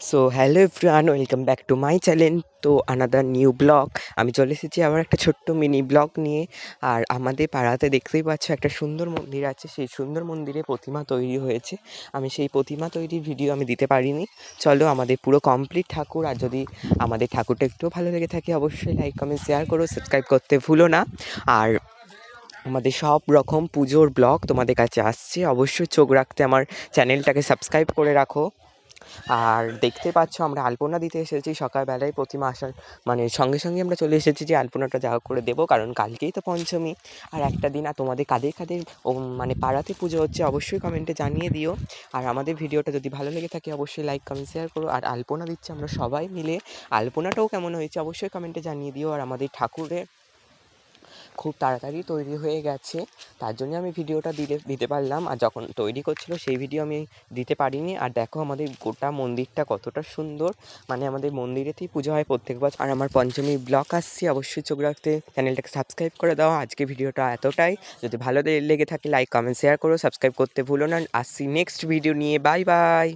So hello everyone welcome back to my channel তো another new blog আমি চলে এসেছি আবার একটা ছোট্ট মিনি ব্লগ নিয়ে। আর আমাদের পাড়াতে দেখতেই পাচ্ছ একটা সুন্দর মন্দির আছে। সেই সুন্দর মন্দিরে প্রতিমা তৈরি হয়েছে। আমি সেই প্রতিমা তৈরির ভিডিও আমি দিতে পারিনি। চলো, আমাদের পুরো কমপ্লিট ঠাকুর। আর যদি আমাদের ঠাকুরটা একটুও ভালো লেগে থাকে, অবশ্যই লাইক কমেন্ট শেয়ার করো। সাবস্ক্রাইব করতে ভুলো না। আর আমাদের সব রকম পুজোর ব্লগ তোমাদের কাছে আসছে। অবশ্যই চোখ রাখতে আমার চ্যানেলটাকে সাবস্ক্রাইব করে রাখো। আর দেখতে পাচ্ছ আমরা আলপনা দিতে এসেছি সকালবেলায় প্রতিমা আসার। মানে সঙ্গে সঙ্গে আমরা চলে এসেছি যে আলপনাটা যা করে দেবো, কারণ কালকেই তো পঞ্চমী। আর একটা দিন, আর তোমাদের কাদের কাদের মানে পাড়াতে পুজো হচ্ছে অবশ্যই কমেন্টে জানিয়ে দিও। আর আমাদের ভিডিওটা যদি ভালো লেগে থাকে অবশ্যই লাইক কমেন্ট শেয়ার করো। আর আলপনা দিচ্ছি আমরা সবাই মিলে। আলপনাটাও কেমন হয়েছে অবশ্যই কমেন্টে জানিয়ে দিও। আর আমাদের ঠাকুরের খুব তাড়াতাড়ি তৈরি হয়ে গেছে। তার জন্য আমি ভিডিওটা দিতে দিতে পারলাম। আর যখন তৈরি করছিল সেই ভিডিও আমি দিতে পারিনি। আর দেখো আমাদের গোটা মন্দিরটা কতটা সুন্দর। মানে আমাদের মন্দিরেতেই পুজো হয় প্রত্যেক বছর। আর আমার পঞ্চমী ব্লগ আসছি, অবশ্যই চোখ রাখতে। চ্যানেলটাকে সাবস্ক্রাইব করে দাও। আজকে ভিডিওটা এতটাই। যদি ভালো লেগে থাকে, লাইক, কমেন্ট, শেয়ার করো। সাবস্ক্রাইব করতে ভুলো না। আসছি নেক্সট ভিডিও নিয়ে। Bye bye.